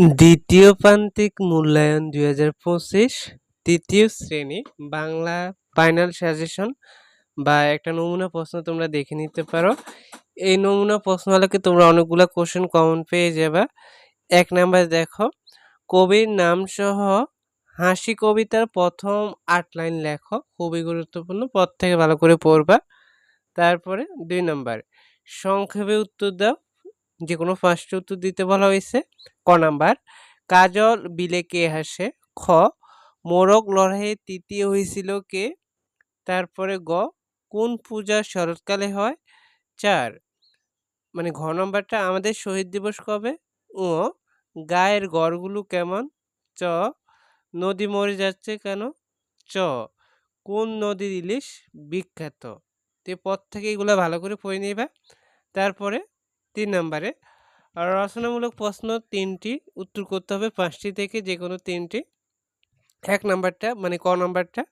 দ্বিতীয় প্রান্তিক মূল্যায়ন দুই হাজার পঁচিশ, তৃতীয় শ্রেণি, বাংলা ফাইনাল সাজেশন, বা একটা নমুনা প্রশ্ন তোমরা দেখে নিতে পারো। এই নমুনা প্রশ্নগুলোকে তোমরা অনেকগুলো কোশ্চেন কমন পেয়ে যাবে। এক নাম্বার দেখো, কবির নাম সহ হাসি কবিতার প্রথম আট লাইন লেখো, খুবই গুরুত্বপূর্ণ পর থেকে ভালো করে পড়বা। তারপরে দুই নাম্বার, সংক্ষেপে উত্তর দাও। যে কোনো ফার্স্ট উত্তর দিতে বলা হয়েছে। ক নাম্বার, কাজল বিলে কে হাসে? খ, মোরগ লড়াইয়ে তৃতীয় হয়েছিল কে? তারপরে গ, কোন পূজা শরৎকালে হয়? চার মানে ঘ নম্বরটা আমাদের শহীদ দিবস কবে? ও গায়ের গড়গুলো কেমন? চ, নদী মরে যাচ্ছে কেন? চ, কোন নদীর ইলিশ বিখ্যাত? তে পথ থেকে এগুলো ভালো করে পড়ে নিবা। তারপরে তিন নম্বরে। রচনামূলক প্রশ্ন তিনটি, উত্তর করতে হবে পাঁচটি থেকে যে কোনো তিনটি। এক নাম্বারটা মানে ক নাম্বারটা,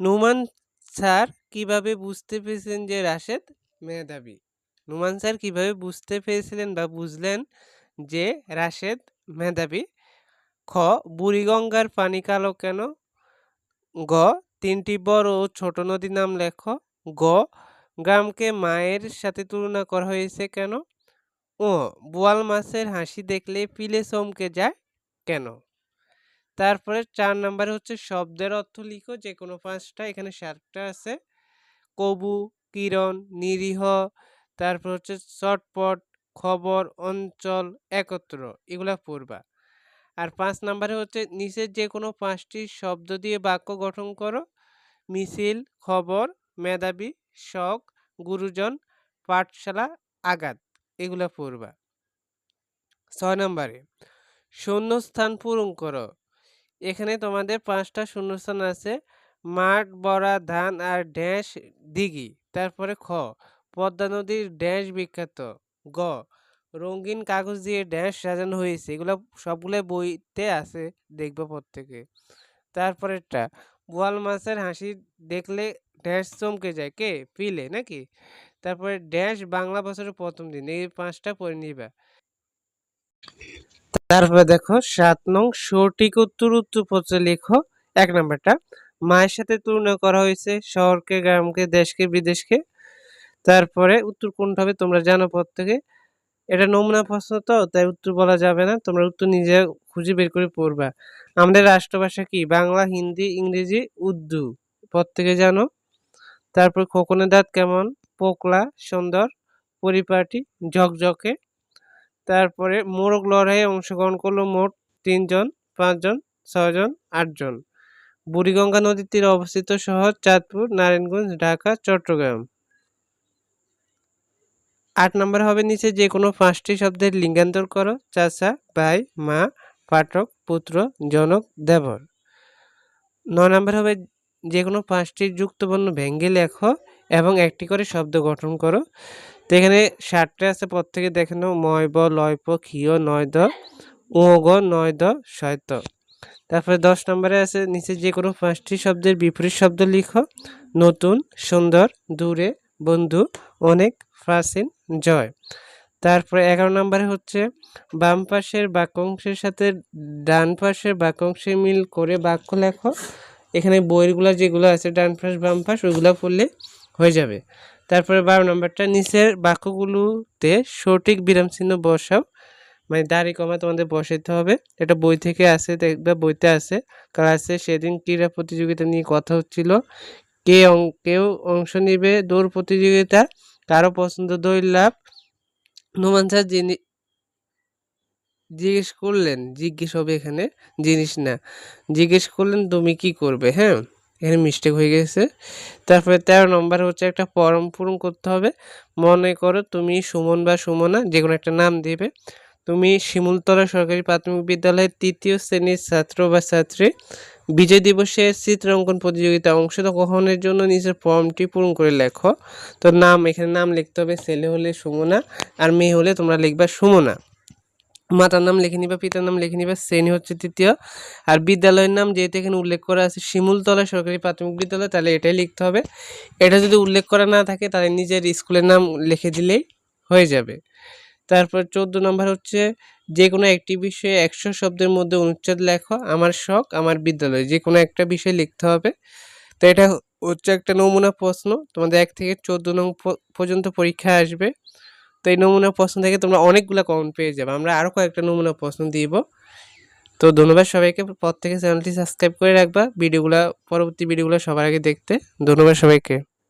নুমান স্যার কীভাবে বুঝতে পেরেছেন যে রাশেদ মেধাবী? নুমান স্যার কীভাবে বুঝতে পেরেছিলেন বা বুঝলেন যে রাশেদ মেধাবী? খ, বুড়িগঙ্গার পানি কালো কেন? গ, তিনটি বড় ও ছোট নদীর নাম লেখ। গ, গ্রামকে মায়ের সাথে তুলনা করা হয়েছে কেন? ও, বোয়াল মাছের হাসি দেখলে পিলে চমকে যায়? কেন? তারপরে চার নাম্বারে হচ্ছে শব্দের অর্থ লিখো যে কোনো পাঁচটা, এখানে সাতটা আছে। কবু, কিরণ, নিরীহ, তারপর হচ্ছে চটপট, খবর, অঞ্চল, একত্র, এগুলা পড়বা। আর পাঁচ নাম্বারে হচ্ছে নিচের যে কোনো পাঁচটি শব্দ দিয়ে বাক্য গঠন করো। মিছিল, খবর, মেধাবী, শখ, গুরুজন, পাঠশালা, আঘাত। এগুলা পড়বা। ছয় নম্বরে, শূন্যস্থান পূরণ করো। এখানে তোমাদের পাঁচটা শূন্যস্থান আছে, মাঠ, বড়া, ধান আর ড্যাশ, দিঘি। তারপরে খ, পদ্মা নদীর ড্যাশ বিখ্যাত। গ, রঙিন কাগজ দিয়ে ড্যাশ সাজানো হয়েছে। এগুলো সবগুলো বইতে আছে, দেখব প্রত্যেকে। তারপরেরটা বোয়াল মাছের হাসি দেখলে ড্যাশ চমকে যায়। কে? পিলে, নাকি? তারপরে ড্যাশ বাংলা বছরের প্রথম দিন, এই পাঁচটা পড়ে নিবা। তারপরে দেখো, সাত নং সঠিক উত্তর উত্তরপত্রে লেখো, এক নাম্বারটা। মায়ের সাথে তুলনা করা হয়েছে, শহরকে, গ্রামকে, দেশকে, বিদেশকে। তারপরে উত্তর কোনটা হবে তোমরা জানো প্রত্যেকে। এটা নমুনা প্রশ্ন তো, তাই উত্তর বলা যাবে না, তোমরা উত্তর নিজে খুঁজে বের করে পড়বা। আমাদের রাষ্ট্রভাষা কি? বাংলা, হিন্দি, ইংরেজি, উর্দু, প্রত্যেকে জানো। তারপর খোকনের দাঁত কেমন? পোকলা, সুন্দর, পরিপাটি, ঝকঝকে। তারপরে মোরগ লড়াইয়ে অংশগ্রহণ করল মোট তিনজন, পাঁচজন, ছয়জন, আটজন। বুড়িগঙ্গা নদীর তীরে অবস্থিত শহর চাঁদপুর, নারায়ণগঞ্জ, ঢাকা, চট্টগ্রাম। আট নম্বর হবে নিচে যে কোনো পাঁচটি শব্দের লিঙ্গান্তর করো। চাচা, ভাই, মা, পাঠক, পুত্র, জনক, দেবর। নয় নম্বর হবে যে কোনো পাঁচটি যুক্তবর্ণ ভেঙ্গে লেখো এবং একটি করে শব্দ গঠন করো। তো এখানে ষাটটা আছে প্রত্যেকে দেখে নাও, ময় ব, লয় প ক্ষীয় নয় দ, ও, গ, নয় দ শয়ত তারপরে দশ নম্বরে আছে, নিচে যে কোনো পাঁচটি শব্দের বিপরীত শব্দ লিখো। নতুন, সুন্দর, দূরে, বন্ধু, অনেক, প্রাচীন, জয়। তারপরে এগারো নম্বরে হচ্ছে, বাম পাশের বাক্যাংশের সাথে ডান পাশের বাক্যাংশে মিল করে বাক্য লেখো। এখানে বইগুলো যেগুলো আছে ডান পাশ, বাম পাশ, ওইগুলো পড়লে হয়ে যাবে। তারপরে বারো নম্বরটা, নিচের বাক্যগুলোতে সঠিক বিরাম চিহ্ন বসাও। মানে দাড়ি কমা তোমাদের বসাইতে হবে। এটা বই থেকে আসে দেখবে বইতে আছে। ক্লাসে সেদিন ক্রীড়া প্রতিযোগিতা নিয়ে কথা হচ্ছিল। কে কেউ অংশ নিবে দৌড় প্রতিযোগিতা, কারও পছন্দ দৌড় লাভ নোমান স্যার যিনি জিজ্ঞেস করলেন, জিজ্ঞেস হবে এখানে জিনিস না। জিজ্ঞেস করলেন, তুমি কি করবে? হ্যাঁ এখানে মিস্টেক হয়ে গেছে। তারপরে তেরো নম্বর হচ্ছে একটা ফর্ম পূরণ করতে হবে। মনে করো তুমি সুমন বা সুমনা যে কোনো একটা নাম দেবে। তুমি শিমুলতলা সরকারি প্রাথমিক বিদ্যালয়ের তৃতীয় শ্রেণির ছাত্র বা ছাত্রী। বিজয় দিবসের চিত্রাঙ্কন প্রতিযোগিতায় অংশগ্রহণের জন্য নিজের ফর্মটি পূরণ করে লেখো। তো নাম, এখানে নাম লিখতে হবে, ছেলে হলে সুমনা আর মেয়ে হলে তোমরা লিখবা সুমনা। মাতার নাম লিখে নিবা, পিতার নাম লিখে নিবা, শ্রেণি হচ্ছে তৃতীয়। আর বিদ্যালয়ের নাম যেহেতু এখানে উল্লেখ করা আছে, শিমুলতলা সরকারি প্রাথমিক বিদ্যালয়, তাহলে এটাই লিখতে হবে। এটা যদি উল্লেখ করা না থাকে, তাহলে নিজের স্কুলের নাম লিখে দিলেই হয়ে যাবে। তারপর চোদ্দ নম্বর হচ্ছে যে কোনো একটি বিষয়ে একশো শব্দের মধ্যে অনুচ্ছেদ লেখো, আমার শখ, আমার বিদ্যালয়। যে কোনো একটা বিষয় লিখতে হবে। তো এটা হচ্ছে একটা নমুনা প্রশ্ন। তোমাদের এক থেকে চোদ্দ নং পর্যন্ত পরীক্ষা আসবে। তো এই নমুনা প্রশ্ন থেকে তোমরা অনেকগুলো কমন পেয়ে যাবে। আমরা আরও কয়েকটা নমুনা প্রশ্ন দিব। তো ধন্যবাদ সবাইকে। পর থেকে চ্যানেলটি সাবস্ক্রাইব করে রাখবা। ভিডিওগুলো, পরবর্তী ভিডিওগুলো সবার আগে দেখতে। ধন্যবাদ সবাইকে।